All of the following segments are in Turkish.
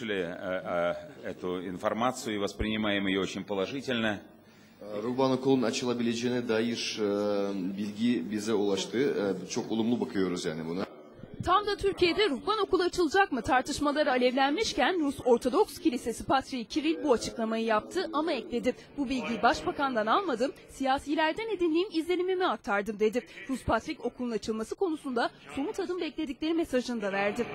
слышали э, э, эту информацию и воспринимаем ее очень положительно. Ruhban Okul'un açılabileceğine dair e, bilgi bize ulaştı. E, çok olumlu bakıyoruz yani buna. Tam da Türkiye'de ruhban okulu açılacak mı tartışmaları alevlenmişken Rus Ortodoks Kilisesi Patriği Kiril bu açıklamayı yaptı ama ekledi. Bu bilgiyi başbakandan almadım, siyasilerden edindiğim izlenimimi aktardım dedi. Rus Patrik okulun açılması konusunda somut adım bekledikleri mesajını da verdi.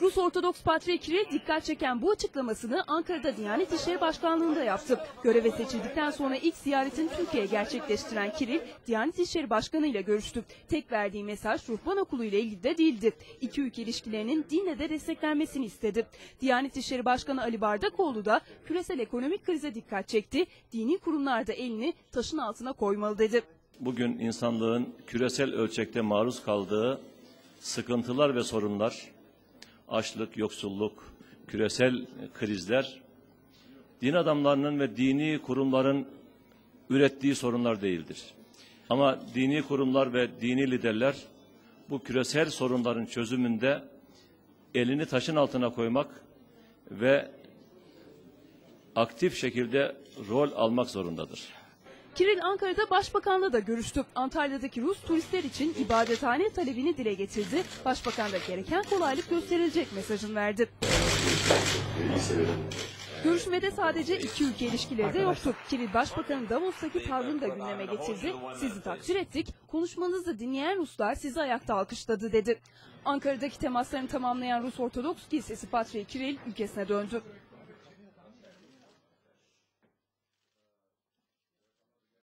Rus Ortodoks Patriği Kiril dikkat çeken bu açıklamasını Ankara'da Diyanet İşleri Başkanlığı'nda yaptı. Göreve seçildikten sonra ilk ziyaretini Türkiye'ye gerçekleştiren Kiril, Diyanet İşleri Başkanı ile görüştü. Tek verdiği mesaj ruhban okulu ile ilgili de değildi. İki ülke ilişkilerinin dinle de desteklenmesini istedi. Diyanet İşleri Başkanı Ali Bardakoğlu da küresel ekonomik krize dikkat çekti. Dini kurumlar da elini taşın altına koymalı dedi. bugün insanlığın küresel ölçekte maruz kaldığı sıkıntılar ve sorunlar, açlık, yoksulluk, küresel krizler, din adamlarının ve dini kurumların ürettiği sorunlar değildir. Ama dini kurumlar ve dini liderler bu küresel sorunların çözümünde elini taşın altına koymak ve aktif şekilde rol almak zorundadır. Kiril Ankara'da Başbakan'la da görüştü. Antalya'daki Rus turistler için ibadethane talebini dile getirdi. Başbakan da gereken kolaylık gösterilecek mesajını verdi. Görüşmede sadece iki ülke ilişkileri de yoktu. Kiril Başbakan'ın Davos'taki tavrını da gündeme getirdi. Sizi takdir ettik, konuşmanızı dinleyen Ruslar sizi ayakta alkışladı dedi. Ankara'daki temaslarını tamamlayan Rus Ortodoks Kilisesi Patriği Kiril ülkesine döndü.